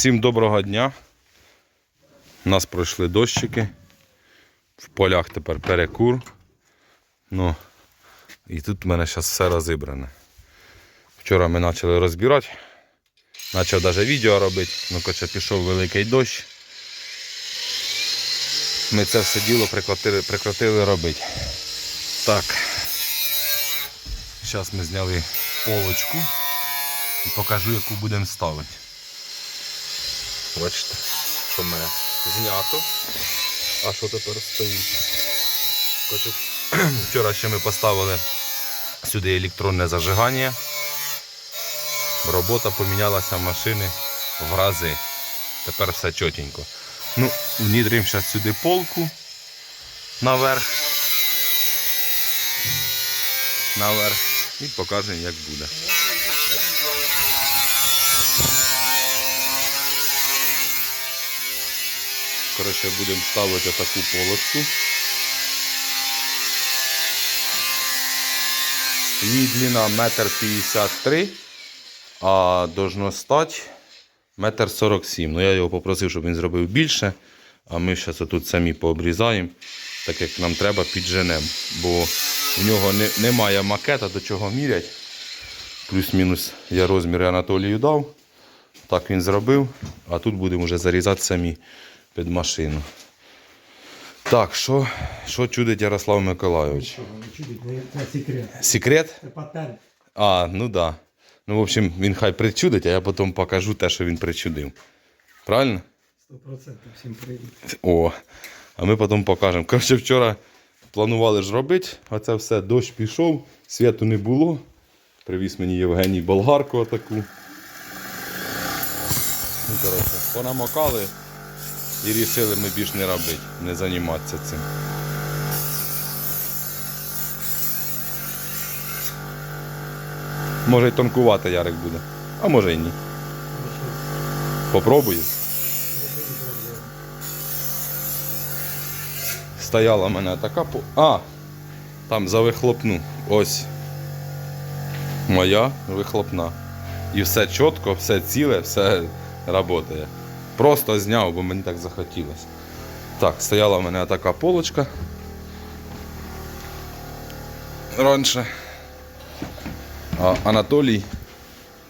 Всім доброго дня. У нас пройшли дощики. В полях тепер перекур. Ну, і тут в мене зараз все розібране. Вчора ми почали розбирати. Почав навіть відео робити. Ну, коротше, пішов великий дощ. Ми це все діло прекратили, прекратили робити. Так. Зараз ми зняли полочку і покажу, яку будемо ставити. Бачите, що мене знято. А що тепер стоїть? Коротше, Вчора ще ми поставили сюди електронне зажигання. Робота помінялася машини в рази. Тепер все чотенько. Ну, внідримо зараз сюди полку наверх. Наверх. І покажемо, як буде. Коротше, будемо ставити таку полочку. Її длина 1,53 м, а должно стати 1,47 м. Ну, я його попросив, щоб він зробив більше. А ми зараз тут самі пообрізаємо, так як нам треба підженемо. Бо у нього не, немає макета, до чого мірять. Плюс-мінус я розміри Анатолію дав. Так він зробив. А тут будемо вже зарізати самі під машину. Так, що, що чудить Ярослав Миколайович? Що, не чудить, це секрет. Секрет? Це патент. А, ну да. Ну, в общем, він хай причудить, а я потім покажу те, що він причудив. Правильно? 100% всім прийде. О, а ми потім покажемо. Коротше, вчора планували ж робити, а це все, дощ пішов, світу не було. Привіз мені Євгеній болгарку таку. Ну, коротше, понамокали і вирішили ми більш не робити, не займатися цим. Може й тонкувати Ярик буде, а може й ні. Попробую. Стояла в мене така по. А! Там за вихлопну. Ось. Моя вихлопна. І все чітко, все ціле, все працює. Просто зняв, бо мені так захотілося. Так, стояла в мене така полочка. Раніше. А Анатолій,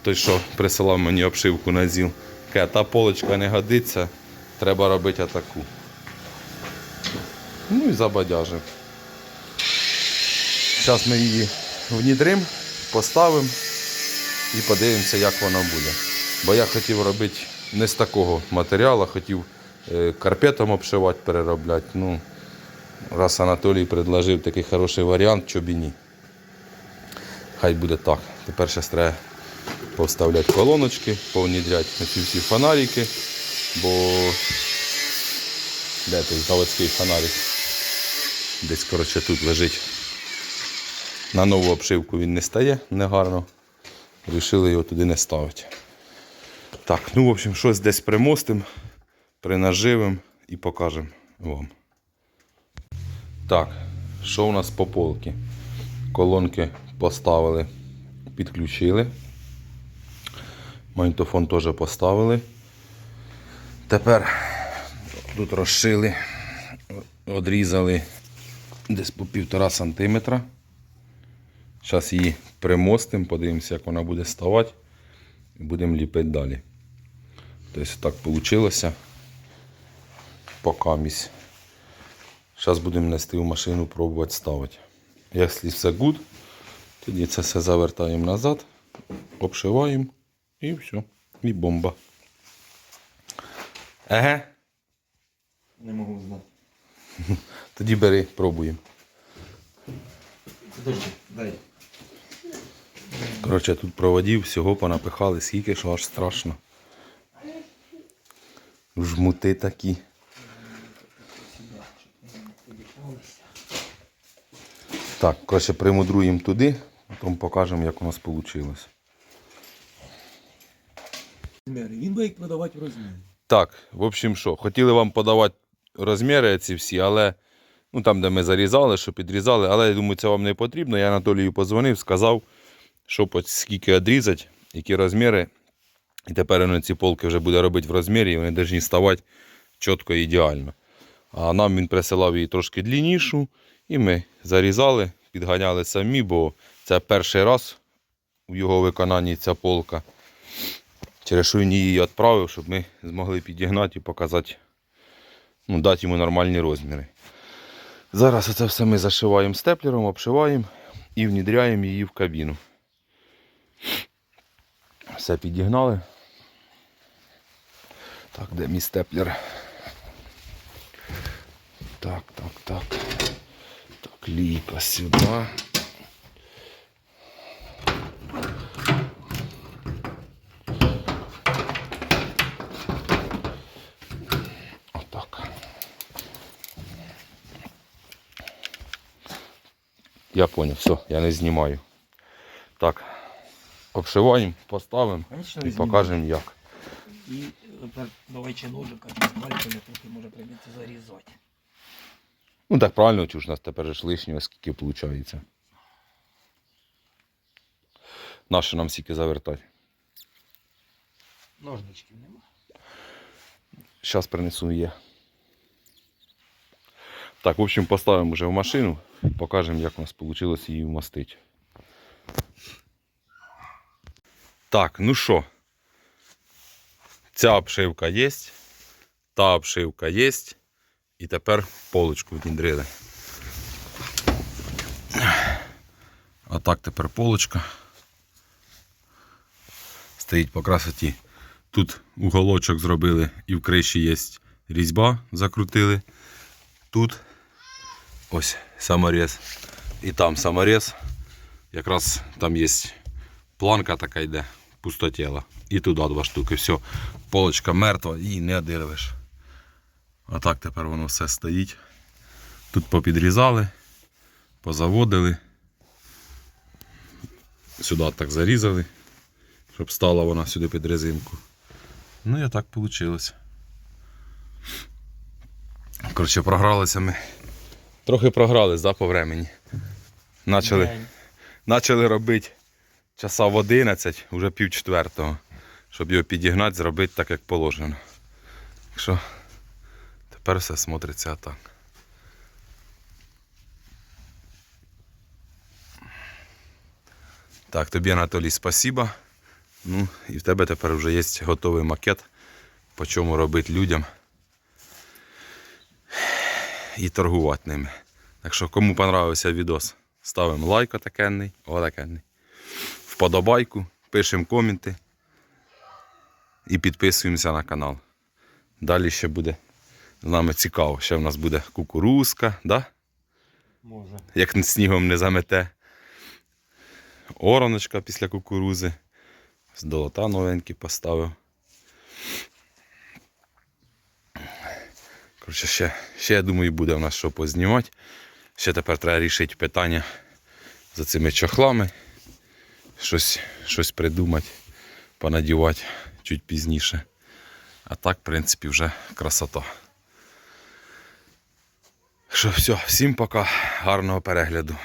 той, що присилав мені обшивку на ЗІЛ, каже, та полочка не годиться, треба робити атаку. Ну і забадяжив. Зараз ми її внідримо, поставимо і подивимося, як вона буде. Бо я хотів робити не з такого матеріалу, хотів е, карпетом обшивати, переробляти. Ну, раз Анатолій предложив такий хороший варіант, чоб і ні. Хай буде так. Тепер ще треба повставляти колоночки, повнідряти ці всі фонарики, бо де той заводський фонарик? Десь, коротше, тут лежить. На нову обшивку він не стає негарно. Рішили його туди не ставити. Так, ну, в общем, щось десь примостимо, принаживимо і покажемо вам. Так, що у нас по полки? Колонки поставили, підключили. Магнітофон теж поставили. Тепер тут розшили, одрізали десь по півтора сантиметра. Зараз її примостимо, подивимося, як вона буде ставати. Будемо ліпити далі. Тобто так вийшло. Покамість. Зараз будемо нести в машину, пробувати ставити. Якщо все good, тоді це все завертаємо назад, обшиваємо і все. І бомба. Еге. Не можу знати. Тоді бери, пробуємо. Дай. Коротше, тут проводів, всього понапихали, скільки, що аж страшно. Жмути такі. Так, коротше, примудруємо туди, потім покажемо, як у нас вийшло. Він буде їх продавати в розмірі. Так, в общем, що, хотіли вам подавати розміри ці всі, але ну, там, де ми зарізали, що підрізали, але я думаю, це вам не потрібно. Я Анатолію позвонив, сказав, що скільки відрізати, які розміри. І тепер він ці полки вже буде робити в розмірі, і вони повинні ставати чітко і ідеально. А нам він присилав її трошки длиннішу, і ми зарізали, підганяли самі, бо це перший раз у його виконанні ця полка. Через що він її відправив, щоб ми змогли підігнати і показати, ну, дати йому нормальні розміри. Зараз це все ми зашиваємо степлером, обшиваємо і внідряємо її в кабіну. Все підігнали. Так, де мій степлер? Так, так, так. Так, лійка сюди. Отак. Я понял, все, я не знімаю. Так, обшиваємо, поставимо і покажемо як. І тепер давай чи ножика, скальпеля, трохи може прийдеться зарізати. Ну так правильно, чуж у нас тепер ж лишнього скільки виходить. Нащо нам стільки завертати? Ножничків нема. Зараз принесу є. Так, в общем, поставимо вже в машину, покажемо, як у нас вийшло її вмастити. Так, ну що, ця обшивка є, та обшивка є, і тепер полочку віднідрили. А так тепер полочка. Стоїть по красоті. Тут уголочок зробили і в криші є різьба, закрутили. Тут ось саморез. І там саморез. Якраз там є планка така йде, пустотіла. І туди два штуки. Все, полочка мертва і не одирвеш. А так тепер воно все стоїть. Тут попідрізали, позаводили. Сюди так зарізали, щоб стала вона сюди під резинку. Ну і так вийшло. Коротше, програлися ми. Трохи програлись, да, по времені. Начали, начали робити часа в 11, вже пів четвертого. Щоб його підігнати, зробити так, як положено. Так що тепер все смотриться так. Так, тобі, Анатолій, спасибо. Ну, і в тебе тепер вже є готовий макет, по чому робити людям і торгувати ними. Так що, кому понравився відос, ставимо лайк отакенний, отакенний. Вподобайку, пишемо коменти і підписуємося на канал. Далі ще буде з нами цікаво. Ще в нас буде кукурузка, да? Може. як снігом не замете. Ороночка після кукурузи. З долота новенький поставив. Коротше, ще, ще, я думаю, буде в нас що познімати. Ще тепер треба рішити питання за цими чохлами. Щось, щось придумати, понадівати чуть пізніше. А так, в принципі, вже красота. Що, все, всім пока, гарного перегляду.